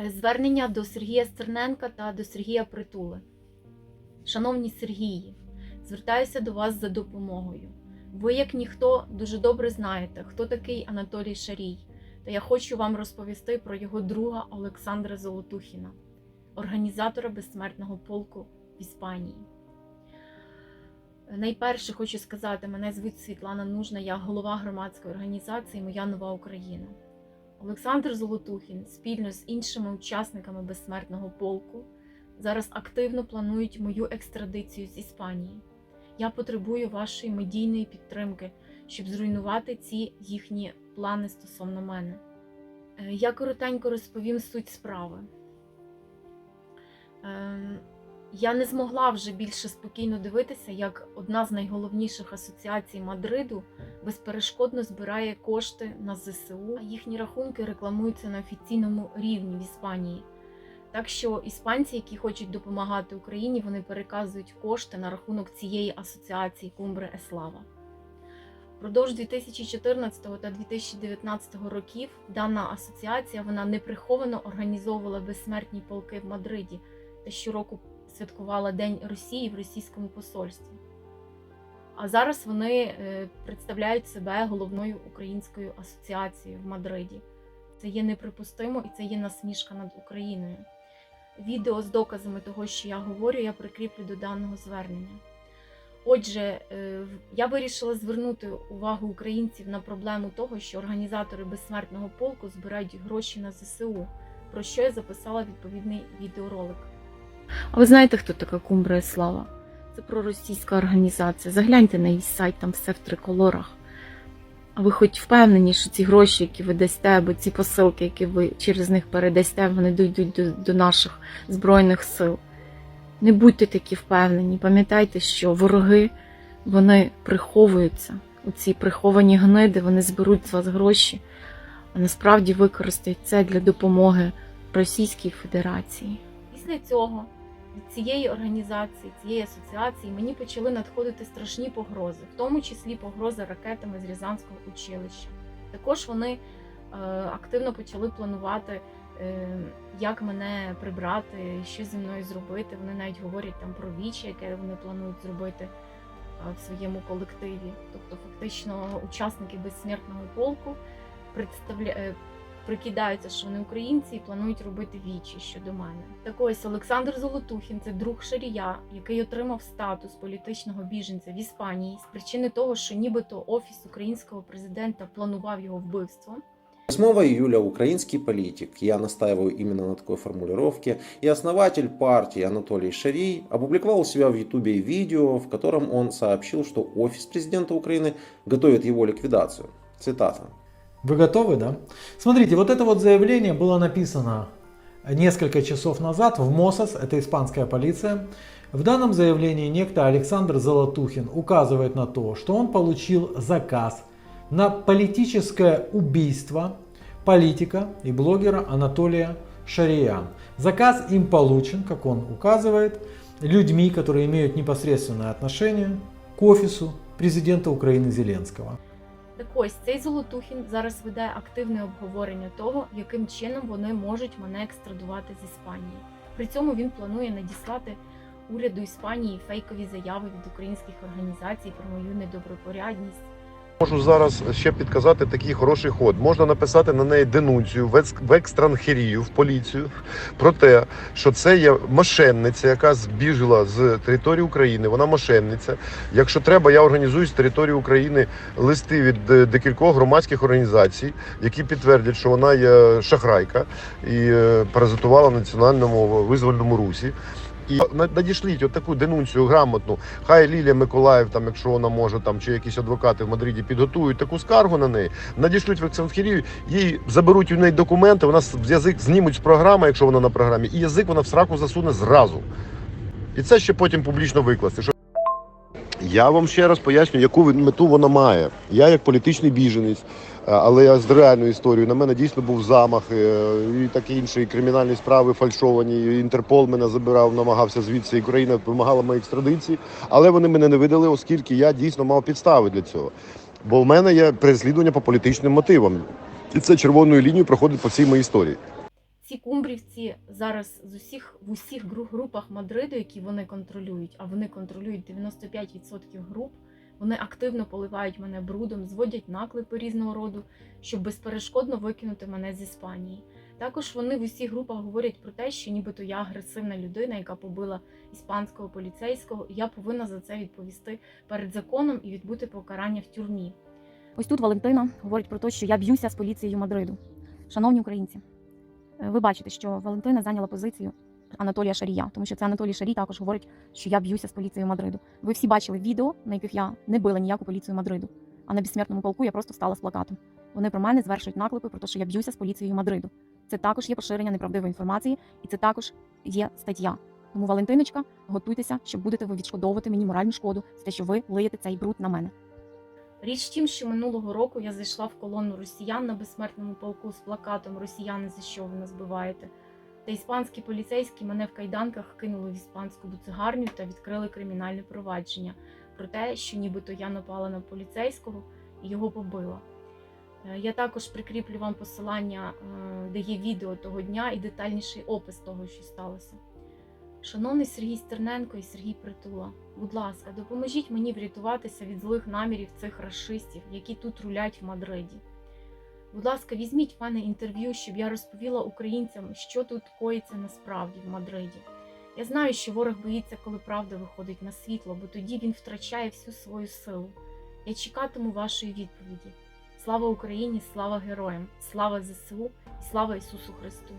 Е, Звернення до Сергія Стерненка та до Сергія Притули. Шановні Сергії, звертаюся до вас за допомогою. Ви, як ніхто, дуже добре знаєте, хто такий Анатолій Шарій, та я хочу вам розповісти про його друга Олександра Золотухіна, організатора безсмертного полку в Іспанії. Найперше хочу сказати, мене звуть Світлана Нужна, я голова громадської організації Моя нова Україна. Олександр Золотухін спільно з іншими учасниками безсмертного полку зараз активно планують мою екстрадицію з Іспанії. Я потребую вашої медійної підтримки, щоб зруйнувати ці їхні плани стосовно мене. Е, Я коротенько розповім суть справи. Я не змогла вже більше спокійно дивитися, як одна з найголовніших асоціацій Мадриду безперешкодно збирає кошти на ЗСУ, їхні рахунки рекламуються на офіційному рівні в Іспанії. Так що іспанці, які хочуть допомагати Україні, вони переказують кошти на рахунок цієї асоціації Кумбре Еслава. Впродовж 2014 та 2019 років дана асоціація вона неприховано організовувала безсмертні полки в Мадриді та щороку святкувала День Росії в російському посольстві. А зараз вони е, представляють себе головною українською асоціацією в Мадриді. Це є неприпустимо і це є насмішка над Україною. Відео з доказами того, що я говорю, я прикріплю до даного звернення. Отже, е, я вирішила звернути увагу українців на проблему того, що організатори безсмертного полку збирають гроші на ЗСУ, про що я записала відповідний відеоролик. А ви знаєте, хто така Кумбра Слава? Це проросійська організація. Загляньте на її сайт, там все в триколорах. А ви хоч впевнені, що ці гроші, які ви дасте, або ці посилки, які ви через них передасте, вони дійдуть до, до наших збройних сил. Не будьте такі впевнені. Пам'ятайте, що вороги вони приховуються. У ці приховані гниди вони зберуть з вас гроші, а насправді використають це для допомоги Російській Федерації. Після цього від цієї організації, цієї асоціації мені почали надходити страшні погрози, в тому числі погрози ракетами з Рязанського училища. Також вони е, активно почали планувати, е, як мене прибрати, що зі мною зробити. Вони навіть говорять там про вічі, яке вони планують зробити е, в своєму колективі. Тобто, фактично, учасники безсмертного полку представля... прикидаються, що вони українці і планують робити вічі щодо мене. Так ось Олександр Золотухін це друг Шарія, який отримав статус політичного біженця в Іспанії з причини того, що нібито офіс українського президента планував його вбивство. 8 июля украинский политик, я настаиваю именно на такой формулировке, и основатель партии Анатолий Шарий опубликовал у себя в Ютубе видео, в котором он сообщил, что офис президента Украины готовит его ликвидацию. Цитата. Вы готовы, да? Смотрите, вот это вот заявление было написано несколько часов назад в МОСАС, это испанская полиция. В данном заявлении некто Александр Золотухин указывает на то, что он получил заказ на политическое убийство политика и блогера Анатолия Шария. Заказ им получен, как он указывает, людьми, которые имеют непосредственное отношение к офису президента Украины Зеленского. Так ось цей Золотухін зараз веде активне обговорення того, яким чином вони можуть мене екстрадувати з Іспанії. При цьому він планує надіслати уряду Іспанії фейкові заяви від українських організацій про мою недобропорядність. Можу зараз ще підказати такий хороший ход. Можна написати на неї денунцію в екстранхерію, в поліцію про те, що це є мошенниця, яка збіжила з території України. Вона мошенниця. Якщо треба, я організую з території України листи від е, декількох громадських організацій, які підтвердять, що вона є шахрайка і е, паразитувала в національному визвольному русі. І надішліть от таку денунцію грамотну. Хай Лілія Миколаїв, там, якщо вона може, там чи якісь адвокати в Мадриді підготують таку скаргу на неї, надішлють в Ексанхірію, їй заберуть у неї документи, вона язик знімуть з програми, якщо вона на програмі, і язик вона в сраку засуне зразу. І це ще потім публічно викласти. Я вам ще раз поясню, яку мету вона має. Я як політичний біженець, е, але я з реальною історією. На мене дійсно був замах е, і такі інші кримінальні справи фальшовані. І Інтерпол мене забирав, намагався звідси. І Україна вимагала моїй екстрадиції, але вони мене не видали, оскільки я дійсно мав підстави для цього. Бо в мене є переслідування по політичним мотивам, і це червоною лінією проходить по всій моїй історії. Ці кумбрівці зараз з усіх в усіх групах Мадриду, які вони контролюють, а вони контролюють 95% груп. Вони активно поливають мене брудом, зводять наклепи різного роду, щоб безперешкодно викинути мене з Іспанії. Також вони в усіх групах говорять про те, що нібито я агресивна людина, яка побила іспанського поліцейського, і я повинна за це відповісти перед законом і відбути покарання в тюрмі. Ось тут Валентина говорить про те, що я б'юся з поліцією Мадриду. Шановні українці, ви бачите, що Валентина зайняла позицію Анатолія Шарія, тому що це Анатолій Шарій також говорить, що я б'юся з поліцією Мадриду. Ви всі бачили відео, на яких я не била ніяку поліцію Мадриду. А на безсмертному полку я просто стала з плакатом. Вони про мене звершують наклепи про те, що я б'юся з поліцією Мадриду. Це також є поширення неправдивої інформації, і це також є стаття. Тому, Валентиночка, готуйтеся, що будете ви відшкодовувати мені моральну шкоду за те, що ви лиєте цей бруд на мене. Річ в тім, що минулого року я зайшла в колону росіян на безсмертному полку з плакатом Росіяни за що ви нас збиваєте. Та іспанські поліцейські мене в кайданках кинули в іспанську буцегарню та відкрили кримінальне провадження про те, що нібито я напала на поліцейського і його побила. Е, Я також прикріплю вам посилання, е, де є відео того дня і детальніший опис того, що сталося. Шановний Сергій Стерненко і Сергій Притула, будь ласка, допоможіть мені врятуватися від злих намірів цих расистів, які тут рулять в Мадриді. Будь ласка, візьміть в мене інтерв'ю, щоб я розповіла українцям, що тут коїться насправді в Мадриді. Я знаю, що ворог боїться, коли правда виходить на світло, бо тоді він втрачає всю свою силу. Я чекатиму вашої відповіді. Слава Україні, слава героям, слава ЗСУ і слава Ісусу Христу!